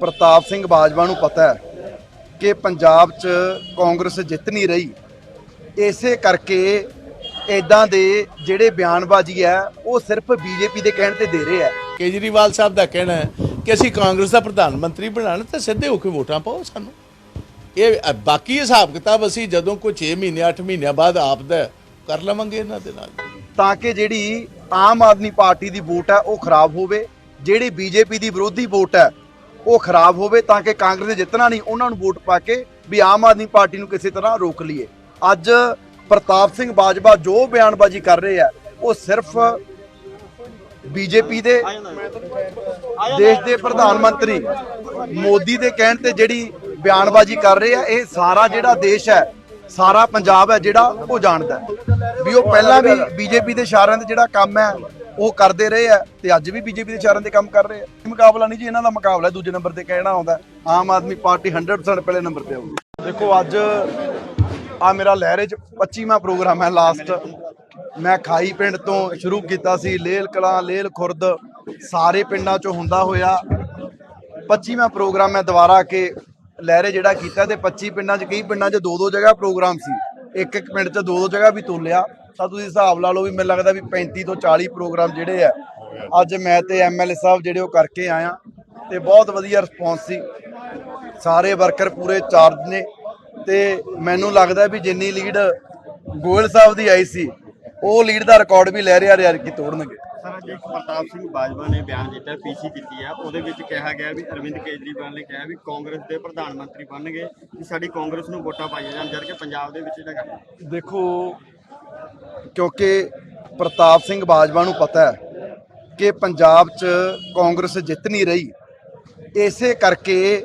ਪ੍ਰਤਾਪ ਸਿੰਘ ਬਾਜਵਾ ਨੂੰ ਪਤਾ ਹੈ ਕਿ ਪੰਜਾਬ 'ਚ ਕਾਂਗਰਸ ਜਿੱਤ ਨਹੀਂ ਰਹੀ। ਇਸੇ ਕਰਕੇ ਇਦਾਂ ਦੇ ਜਿਹੜੇ ਬਿਆਨਬਾਜ਼ੀ ਹੈ ਉਹ ਸਿਰਫ ਬੀਜੇਪੀ ਦੇ ਕਹਿਣ ਤੇ ਦੇ ਰਹੇ ਹੈ। ਕੇਜਰੀਵਾਲ ਸਾਹਿਬ ਦਾ ਕਹਿਣਾ ਹੈ ਕਿ ਅਸੀਂ ਕਾਂਗਰਸ ਦਾ ਪ੍ਰਧਾਨ ਮੰਤਰੀ ਬਣਾਉਣਾ ਤਾਂ ਸਿੱਧੇ ਹੋ ਕੇ ਵੋਟਾਂ ਪਾਓ ਸਾਨੂੰ। ਇਹ ਬਾਕੀ ਹਿਸਾਬ ਕਿਤਾਬ ਅਸੀਂ ਜਦੋਂ ਕੋਈ 6 ਮਹੀਨੇ 8 ਮਹੀਨਿਆਂ ਬਾਅਦ ਆਪ ਦਾ ਕਰ ਲਵਾਂਗੇ ਇਹਨਾਂ ਦੇ ਨਾਲ। ਤਾਂ ਕਿ ਜਿਹੜੀ ਆਮ ਆਦਮੀ ਪਾਰਟੀ ਦੀ ਵੋਟ ਹੈ ਉਹ ਖਰਾਬ ਹੋਵੇ। ਜਿਹੜੀ ਬੀਜੇਪੀ ਦੀ ਵਿਰੋਧੀ ਵੋਟ ਹੈ ਉਹ ਖਰਾਬ ਹੋਵੇ ਤਾਂ ਕਿ ਕਾਂਗਰਸ ਨੇ ਜਿੱਤਣਾ ਨਹੀਂ, ਉਹਨਾਂ ਨੂੰ ਵੋਟ ਪਾ ਕੇ ਵੀ ਆਮ ਆਦਮੀ ਪਾਰਟੀ ਨੂੰ ਕਿਸੇ ਤਰ੍ਹਾਂ ਰੋਕ ਲਈਏ। ਅੱਜ ਪ੍ਰਤਾਪ ਸਿੰਘ ਬਾਜਵਾ ਜੋ ਬਿਆਨਬਾਜ਼ੀ ਕਰ ਰਹੇ ਆ, ਉਹ ਸਿਰਫ ਬੀਜੇਪੀ ਦੇ ਦੇਸ਼ ਦੇ ਪ੍ਰਧਾਨ ਮੰਤਰੀ ਮੋਦੀ ਦੇ ਕਹਿਣ ਤੇ ਜਿਹੜੀ ਬਿਆਨਬਾਜ਼ੀ ਕਰ ਰਹੇ ਆ, ਇਹ ਸਾਰਾ ਜਿਹੜਾ ਦੇਸ਼ ਹੈ, ਸਾਰਾ ਪੰਜਾਬ ਹੈ ਜਿਹੜਾ ਉਹ ਜਾਣਦਾ ਵੀ ਉਹ ਪਹਿਲਾਂ ਵੀ ਬੀਜੇਪੀ ਦੇ ਇਸ਼ਾਰਿਆਂ ਤੇ ਜਿਹੜਾ ਕੰਮ ਹੈ ਉਹ ਕਰਦੇ ਰਹੇ ਆ ਤੇ ਅੱਜ ਵੀ ਬੀਜੇਪੀ ਦੇ ਇਸ਼ਾਰਿਆਂ ਤੇ ਕੰਮ ਕਰ ਰਹੇ ਆ। ਮੁਕਾਬਲਾ ਨਹੀਂ ਜੀ, ਇਹਨਾਂ ਦਾ ਮੁਕਾਬਲਾ ਦੂਜੇ ਨੰਬਰ ਤੇ ਕਹਿਣਾ ਆਉਂਦਾ ਆਮ ਆਦਮੀ ਪਾਰਟੀ 100% ਪਹਿਲੇ ਨੰਬਰ ਤੇ ਆਊਗੀ। ਦੇਖੋ, ਅੱਜ ਆ ਮੇਰਾ ਲਹਿਰੇ ਚ 25ਵਾਂ ਪ੍ਰੋਗਰਾਮ ਹੈ ਲਾਸਟ ਮੈਂ ਖਾਈ ਪਿੰਡ ਤੋਂ ਸ਼ੁਰੂ ਕੀਤਾ ਸੀ, ਲੇਲ ਕਲਾਂ, ਲੇਲ ਖੁਰਦ, ਸਾਰੇ ਪਿੰਡਾਂ ਚੋਂ ਹੁੰਦਾ ਹੋਇਆ। 25ਵਾਂ ਪ੍ਰੋਗਰਾਮ ਮੈਂ ਦੁਬਾਰਾ ਆ ਕੇ ਲਹਿਰੇ ਜਿਹੜਾ ਕੀਤਾ ਤੇ 25 ਪਿੰਡਾਂ 'ਚ, ਕਈ ਪਿੰਡਾਂ 'ਚ ਦੋ ਦੋ ਜਗ੍ਹਾ ਪ੍ਰੋਗਰਾਮ ਸੀ। ਇੱਕ ਇੱਕ ਪਿੰਡ 'ਚ ਦੋ ਦੋ ਜਗ੍ਹਾ ਵੀ ਤੋਲਿਆ। ਤਾਂ ਤੁਸੀਂ ਹਿਸਾਬ ਲਾ ਲਓ ਵੀ ਮੈਨੂੰ ਲੱਗਦਾ ਵੀ 35 ਤੋਂ 40 ਪ੍ਰੋਗਰਾਮ ਜਿਹੜੇ ਆ ਅੱਜ ਮੈਂ ਤੇ ਐਮਐਲਏ ਸਾਹਿਬ ਜਿਹੜੇ ਉਹ ਕਰਕੇ ਆਇਆ ਤੇ ਬਹੁਤ ਵਧੀਆ ਰਿਸਪੌਂਸ ਸੀ। ਸਾਰੇ ਵਰਕਰ ਪੂਰੇ ਚਾਰਜ ਨੇ ਤੇ ਮੈਨੂੰ ਲੱਗਦਾ ਵੀ ਜਿੰਨੀ ਲੀਡ ਗੋਇਲ ਸਾਹਿਬ ਦੀ ਆਈ ਸੀ ਉਹ ਲੀਡ ਦਾ ਰਿਕਾਰਡ ਵੀ ਲੈ ਰਿਹਾ ਰਿਆ ਕੀ ਤੋੜਨਗੇ। ਸਰ ਅੱਜ ਇੱਕ ਪ੍ਰਤਾਪ ਸਿੰਘ ਬਾਜਵਾ ਨੇ ਬਿਆਨ ਦਿੱਤਾ ਪੀਸੀ ਕੀਤੀ ਆ। ਉਹਦੇ ਵਿੱਚ ਕਿਹਾ ਗਿਆ ਵੀ ਅਰਵਿੰਦ ਕੇਜਰੀਵਾਲ ਨੇ ਕਿਹਾ ਵੀ ਕਾਂਗਰਸ ਦੇ ਪ੍ਰਧਾਨ ਮੰਤਰੀ ਬਣਨਗੇ ਕਿ ਸਾਡੀ ਕਾਂਗਰਸ ਨੂੰ ਵੋਟਾਂ ਪਾਈਆਂ ਜਾਣ ਜਦ ਕਿ ਪੰਜਾਬ ਦੇ ਵਿੱਚ ਜਿਹੜਾ ਦੇਖੋ ਕਿਉਂਕਿ ਪ੍ਰਤਾਪ ਸਿੰਘ ਬਾਜਵਾ ਨੂੰ ਪਤਾ ਹੈ ਕਿ ਪੰਜਾਬ 'ਚ ਕਾਂਗਰਸ ਜਿੱਤ ਨਹੀਂ ਰਹੀ। ਇਸੇ ਕਰਕੇ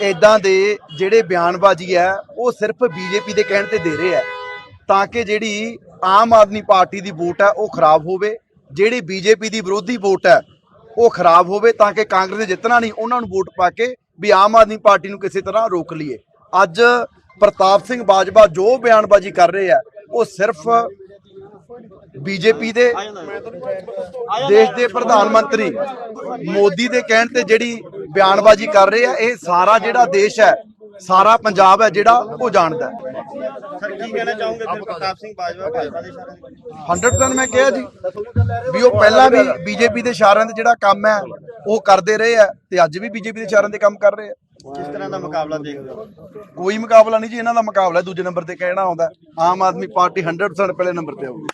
ਇਦਾਂ ਦੇ ਜਿਹੜੇ ਬਿਆਨਬਾਜ਼ੀ ਹੈ, ਉਹ ਸਿਰਫ ਬੀਜੇਪੀ ਦੇ ਕਹਿਣ ਤੇ ਦੇ ਰਹੇ ਹੈ ਤਾਂ ਕਿ ਜਿਹੜੀ ਆਮ ਆਦਮੀ ਪਾਰਟੀ ਦੀ ਵੋਟ ਹੈ, ਉਹ ਖਰਾਬ ਹੋਵੇ। ਜਿਹੜੀ ਬੀਜੇਪੀ ਦੀ ਵਿਰੋਧੀ ਵੋਟ ਹੈ, ਉਹ ਖਰਾਬ ਹੋਵੇ ਤਾਂ ਕਿ ਕਾਂਗਰਸ ਨੇ ਜਿੱਤਣਾ ਨਹੀਂ, ਉਹਨਾਂ ਨੂੰ ਵੋਟ ਪਾ ਕੇ ਵੀ ਆਮ ਆਦਮੀ ਪਾਰਟੀ ਨੂੰ ਕਿਸੇ ਤਰ੍ਹਾਂ ਰੋਕ ਲਈਏ। ਅੱਜ ਪ੍ਰਤਾਪ ਸਿੰਘ ਬਾਜਵਾ ਜੋ ਬਿਆਨਬਾਜ਼ੀ ਕਰ ਰਹੇ ਆ ਉਹ ਸਿਰਫ ਬੀਜੇਪੀ ਦੇ ਦੇਸ਼ ਦੇ ਪ੍ਰਧਾਨ ਮੰਤਰੀ ਮੋਦੀ ਦੇ ਕਹਿਣ ਤੇ ਜਿਹੜੀ ਬਿਆਨਬਾਜ਼ੀ ਕਰ ਰਹੇ ਆ ਇਹ ਸਾਰਾ ਜਿਹੜਾ ਦੇਸ਼ ਹੈ ਸਾਰਾ ਪੰਜਾਬ ਹੈ ਜਿਹੜਾ ਉਹ ਜਾਣਦਾ ਸਰ ਕੀ ਕਹਿਣਾ ਚਾਹੋਗੇ ਫਿਰ ਪ੍ਰਤਾਪ ਸਿੰਘ ਬਾਜਵਾ ਭਾਜਪਾ ਦੇ ਇਸ਼ਾਰੇ 100% ਮੈਂ ਕਿਹਾ ਜੀ ਵੀ ਉਹ ਪਹਿਲਾਂ ਵੀ ਬੀਜੇਪੀ ਦੇ ਇਸ਼ਾਰਿਆਂ ਤੇ ਜਿਹੜਾ ਕੰਮ ਹੈ ਉਹ ਕਰਦੇ ਰਹੇ ਆ ਤੇ ਅੱਜ ਵੀ ਬੀਜੇਪੀ ਦੇ ਇਸ਼ਾਰਿਆਂ ਤੇ ਕੰਮ ਕਰ ਰਹੇ ਆ। ਕਿਸ ਤਰ੍ਹਾਂ ਦਾ ਮੁਕਾਬਲਾ ਦੇਖਦੇ ਹੋ? ਕੋਈ ਮੁਕਾਬਲਾ ਨਹੀਂ ਜੀ ਇਹਨਾਂ ਦਾ ਮੁਕਾਬਲਾ ਦੂਜੇ ਨੰਬਰ ਤੇ ਕਹਿਣਾ ਆਉਂਦਾ ਆਮ ਆਦਮੀ ਪਾਰਟੀ 100% ਪਹਿਲੇ ਨੰਬਰ ਤੇ ਆਊਗੀ।